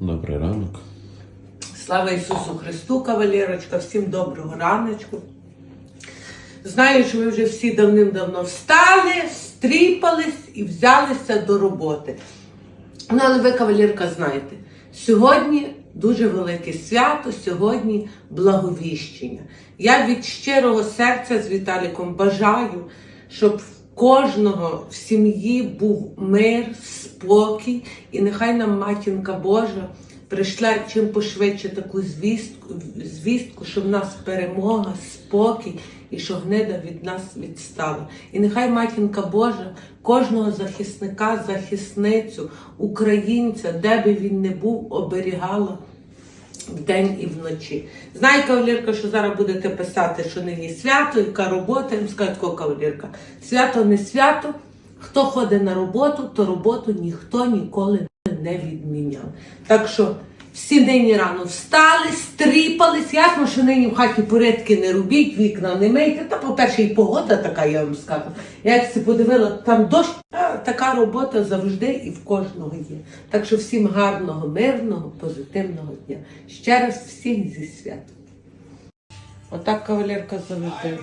Добрий ранок. Слава Ісусу Христу, кавалерочка, всім доброго раночку. Знаю, що ви вже всі давним-давно встали, стріпались і взялися до роботи. Ну, але ви, кавалерка, знаєте, сьогодні дуже велике свято, сьогодні благовіщення. Я від щирого серця з Віталіком бажаю, щоб кожного в сім'ї був мир, спокій, і нехай нам матінка Божа прийшла чим пошвидше таку звістку, звістку, що в нас перемога, спокій і що гнида від нас відстала. І нехай матінка Божа кожного захисника, захисницю, українця, де би він не був, оберігала вдень і вночі. Знаю, кавалерка, що зараз будете писати, що нині свято, яка робота. Я вам скажу такого кавалерка. Свято не свято. Хто ходить на роботу, то роботу ніхто ніколи не відміняв. Так що всі нині рано встали, стріпались. Ясно, що нині в хаті порядки не робіть, вікна не мийте. Та, по-перше, і погода така, я вам скажу. Я як це подивила, там дощ, а, така робота завжди і в кожного є. Так що всім гарного, мирного, позитивного дня. Ще раз всіх зі святом. Отак кавалерка завжди.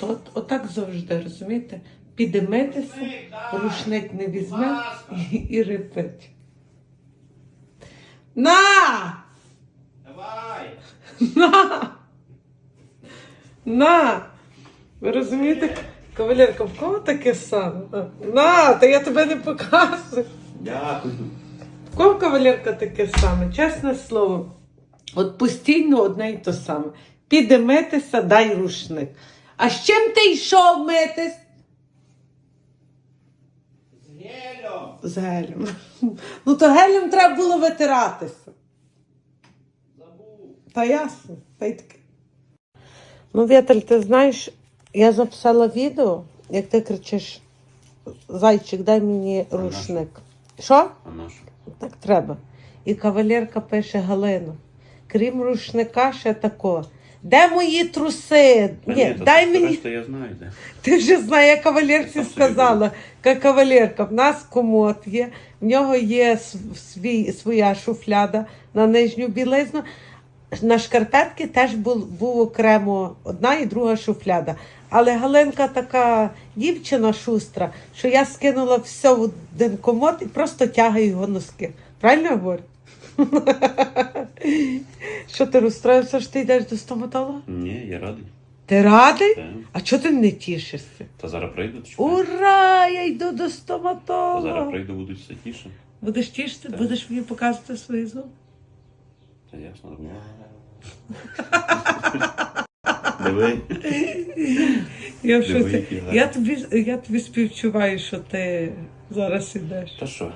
От, отак завжди, розумієте? Піде рушник не візьме і, і репить. На! Давай! На! На! Ви розумієте, кавалерка, в кого таке саме? На, та я тебе не показую. Дякую. В кого кавалерка таке саме? Чесне слово. От постійно одне й то саме. Піде митися, дай рушник. А з чим ти йшов митись? З гелем! З гелем. Ну то гелем треба було витиратися. Забув. Та ясно, та й таке. Ну, Віталь, ти знаєш, я записала відео, як ти кричиш: Зайчик, дай мені рушник. Що? Так треба. І кавалерка пише Галина. Крім рушника, ще тако. Де мої труси? Ні, дай мені. я знаю, де. Ти вже знає, я кавалерці сказала. Ка кавалерка, в нас комод є, в нього є свій, своя шуфляда на нижню білизну. На шкарпетки теж був, був окремо одна і друга шуфляда. Але Галинка така дівчина шустра, що я скинула все в один комод і просто тягаю його носки. Правильно я говорю? Що ти розстроївся, що ти йдеш до стоматолога? Ні, я радий. Ти радий? Та, А чого ти не тішишся? Та зараз прийду, чекай. Ура! Я йду до Та зараз стоматолога. прийду, будуть все тіше. Будеш тішити, Так. будеш мені показувати свої зуби. Та ясно, нормально. Диви. Я, в Диви, шоці. я, тобі, я тобі співчуваю, що ти зараз ідеш. Та що?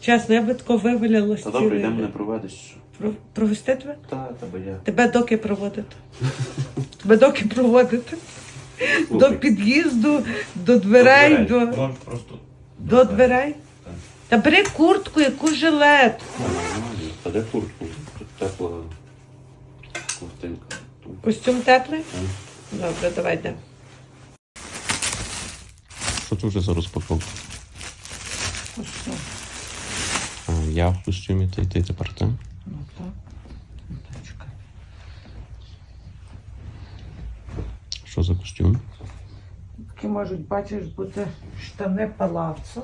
Чесно, я би тако вивалила Та добре, йдемо мене проведеш. Про, провести тебе? Та, та бо я. Тебе доки проводити. Тебе доки проводити. До під'їзду, до дверей, до, Можеш просто. до дверей. Так. Та бери куртку, яку жилетку. Нормально. Та де куртку? Тут тепла ковтинка. Костюм теплий? Так. Добре, давай йдемо. Що це вже за розпаковка? Ну що? Я в костюмі, та й ти тепер так? Ну так. Ну. Що за костюм? Такі можуть, бачиш, бути штани палацу,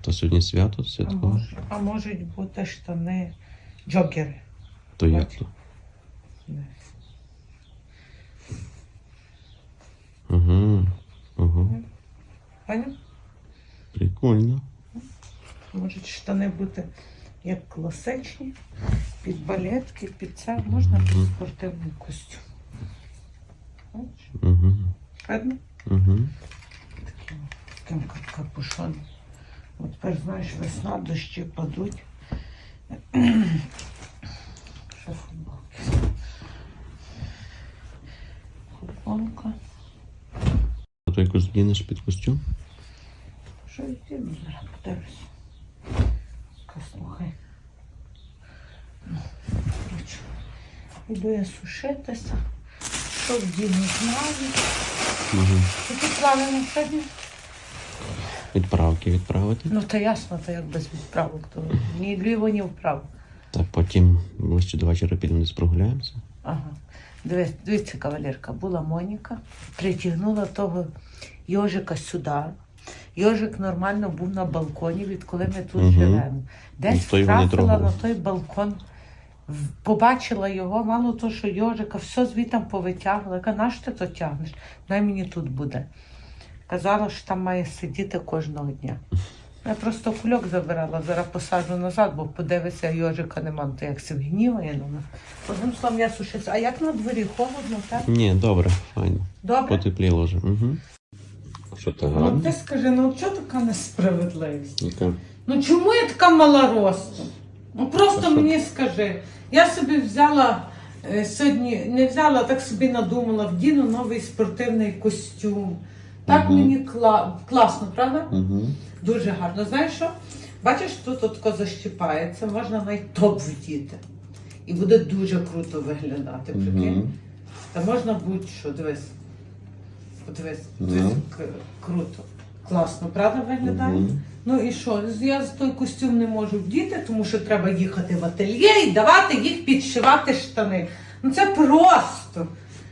Та сьогодні свято, а, мож, а можуть бути штани джокери. То як то? Не. Ага. Ага. Поняв? Прикольно. Можуть штани бути як класичні, під балетки, під це, можна під спортивний костюм. Угу. Видно? Угу. Таким, таким кап- капюшоном. От тепер, знаєш, весна, дощі падуть. Що футболки? Футболка. А то якось згинеш під костюм? Що? Ну, зараз подивлюся. Ка, Слухай. Ну, коротше, Іду я сушитися. Що вдіну знаю. Угу. Які плани на сьогодні? Відправки відправити. Ну, та ясно, то як без відправок, то ні вліво, ні вправо. Так потім ближче до вечора підемо десь прогуляємося. Ага. Дивись, дивіться, кавалерка, була Моніка, притягнула того йожика сюди. Йожик нормально був на балконі, відколи ми тут Мгм. живемо. Десь не втрапила на той балкон, в- побачила його, мало то, що йожика, все звітом повитягла. Каже, наш ти то тягнеш? Дай мені тут буде. Казала, що там має сидіти кожного дня. Я просто кульок забирала, зараз посаджу назад, бо подивися, йожика нема, ну, то як гніває на нас. Одним словом, я сушиться. А як на дворі холодно, так? Ні, добре, файно. Добре? Потепліло вже. Угу. Що ти Ну ти скажи, ну чого така несправедливість? Яка? Ну чому я така мала ростом? Ну просто мені скажи. Я собі взяла е, сьогодні, не взяла, так собі надумала, вдіну новий спортивний костюм. Так Мгм. мені кла- класно, правда? Угу. Дуже гарно. Знаєш що? Бачиш, тут отко защіпається, можна навіть топ вдіти. І буде дуже круто виглядати. Прикинь? Угу. Та можна будь-що, дивись. Подивись, дивись, Ну. к- круто. Класно, правда виглядає? Мгм. Ну і що? Я з той костюм не можу вдіти, тому що треба їхати в ательє і давати їх підшивати штани. Ну це просто.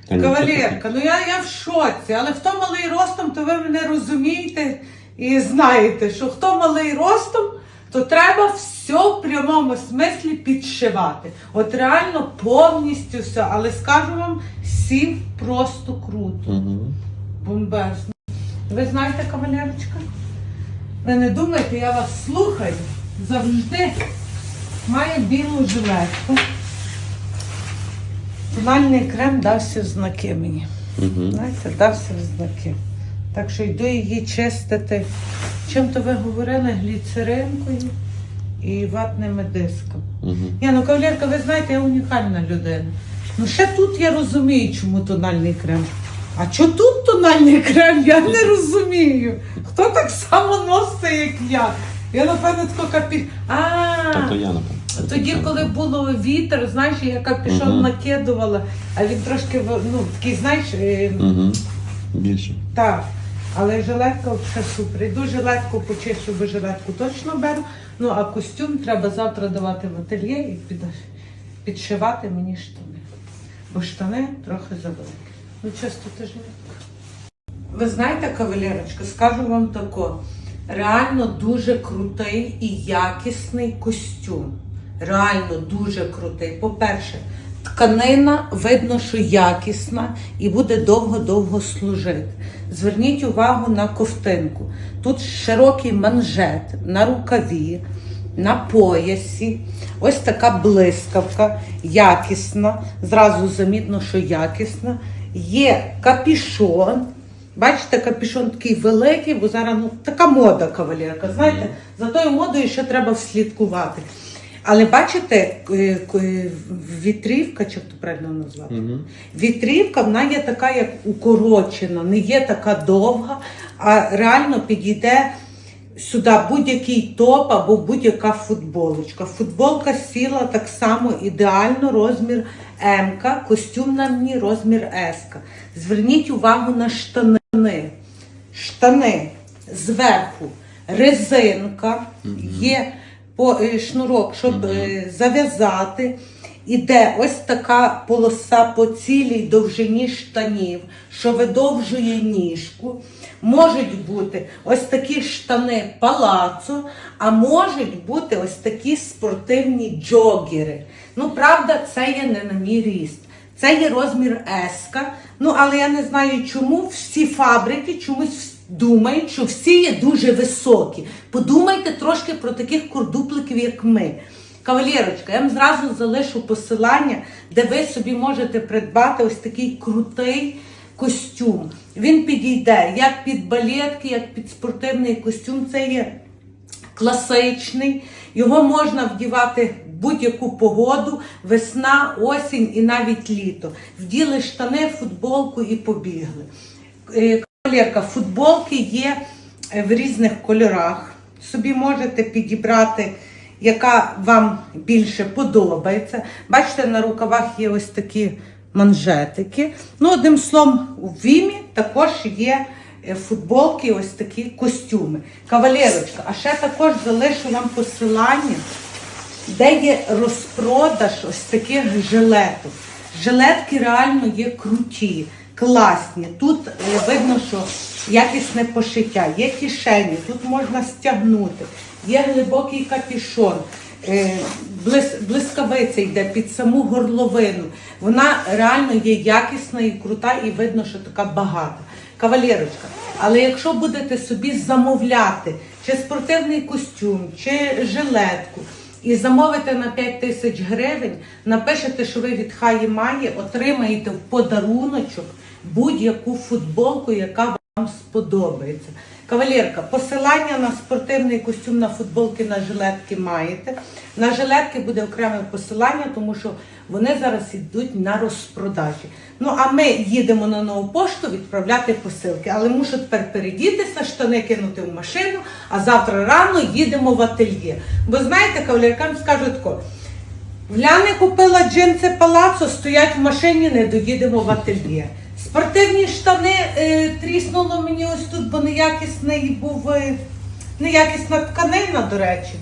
Та Кавалерка, ну я, я в шоці, але хто малий ростом, то ви мене розумієте і знаєте, що хто малий ростом, то треба все в прямому смислі підшивати. От реально повністю все. Але скажу вам, сів просто круто. Угу. Бомбезно. Ви знаєте, кавалерочка? Ви не думайте, я вас слухаю. Завжди має білу жилетку. Тональний крем дався в знаки мені. Угу. Знаєте, дався в знаки. Так що йду її чистити. Чим то ви говорили? Гліцеринкою і ватними дисками. Угу. Ні, ну кавалерка, ви знаєте, я унікальна людина. Ну ще тут я розумію, чому тональний крем. А що тут тональний крем, я не розумію. Хто так само носить, як я? Я, напевно, тако капі. А, Та то я напевно. тоді, коли було вітер, знаєш, я капішон Мгм. накидувала, а він трошки ну, такий, знаєш, е, Угу. Більше. так. Але жилетка все супер. Іду жилетку почищу, бо жилетку точно беру. Ну а костюм треба завтра давати в ательє і під, підшивати мені штани. Бо штани трохи завеликі. Ну, чисто тижневик. Ви знаєте, кавалерочка, скажу вам тако. Реально дуже крутий і якісний костюм. Реально дуже крутий. По-перше, тканина видно, що якісна і буде довго-довго служити. Зверніть увагу на ковтинку. Тут широкий манжет на рукаві, на поясі. Ось така блискавка, якісна. Зразу замітно, що якісна. Є капішон. Бачите, капішон такий великий, бо зараз ну, така мода кавалерка. Знаєте, за тою модою ще треба вслідкувати. Але бачите, вітрівка, чи то правильно назвати? Угу. Вітрівка, вона є така, як укорочена, не є така довга, а реально підійде сюди будь-який топ або будь-яка футболочка. Футболка сіла так само ідеально, розмір М, костюм на мені розмір С. Зверніть увагу на штани. Штани зверху резинка, є по, е, шнурок, щоб е, зав'язати. Іде ось така полоса по цілій довжині штанів, що видовжує ніжку. Можуть бути ось такі штани палацо, а можуть бути ось такі спортивні джогери. Ну, правда, це є не на мій ріст. Це є розмір S. Ну, але я не знаю, чому всі фабрики чомусь думають, що всі є дуже високі. Подумайте трошки про таких курдупликів, як ми. Кавалерочка, я вам зразу залишу посилання, де ви собі можете придбати ось такий крутий костюм. Він підійде як під балетки, як під спортивний костюм. Це є класичний. Його можна вдівати в будь-яку погоду, весна, осінь і навіть літо. Вділи штани, футболку і побігли. Е, Кавалерка, футболки є е, в різних кольорах. Собі можете підібрати, яка вам більше подобається. Бачите, на рукавах є ось такі манжетики. Ну, одним словом, у Вімі також є е, футболки, ось такі костюми. Кавалерочка, а ще також залишу вам посилання де є розпродаж ось таких жилеток. Жилетки реально є круті, класні. Тут е, видно, що якісне пошиття, є кишені, тут можна стягнути, є глибокий капішон. Е, блис- блискавиця йде під саму горловину. Вона реально є якісна і крута, і видно, що така багата. Кавалерочка, але якщо будете собі замовляти чи спортивний костюм, чи жилетку, і замовите на 5 тисяч гривень, напишете, що ви від Хаї Маї отримаєте в подаруночок будь-яку футболку, яка вам сподобається. Кавалерка, посилання на спортивний костюм, на футболки, на жилетки маєте. На жилетки буде окреме посилання, тому що вони зараз йдуть на розпродажі. Ну а ми їдемо на нову пошту відправляти посилки. Але мушу тепер передітися, штани кинути в машину, а завтра рано їдемо в ательє. Бо знаєте, кавалеркам скажу тако. В Ляни купила джинси палацо, стоять в машині, не доїдемо в ательє. Спортивні штани е, тріснуло мені ось тут, бо неякісний був е, неякісна тканина, до речі.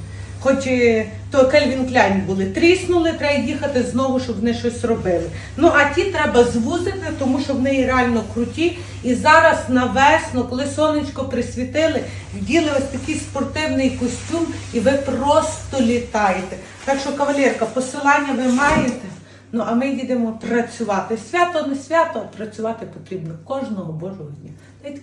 Хоч е, то Кельвін Кляйн були, тріснули, треба їхати знову, щоб вони щось робили. Ну а ті треба звузити, тому що вони реально круті. І зараз на весну, коли сонечко присвітили, вділи ось такий спортивний костюм, і ви просто літаєте. Так що, кавалерка, посилання ви маєте. Ну а ми їдемо працювати. Свято не свято, а працювати потрібно кожного божого дня.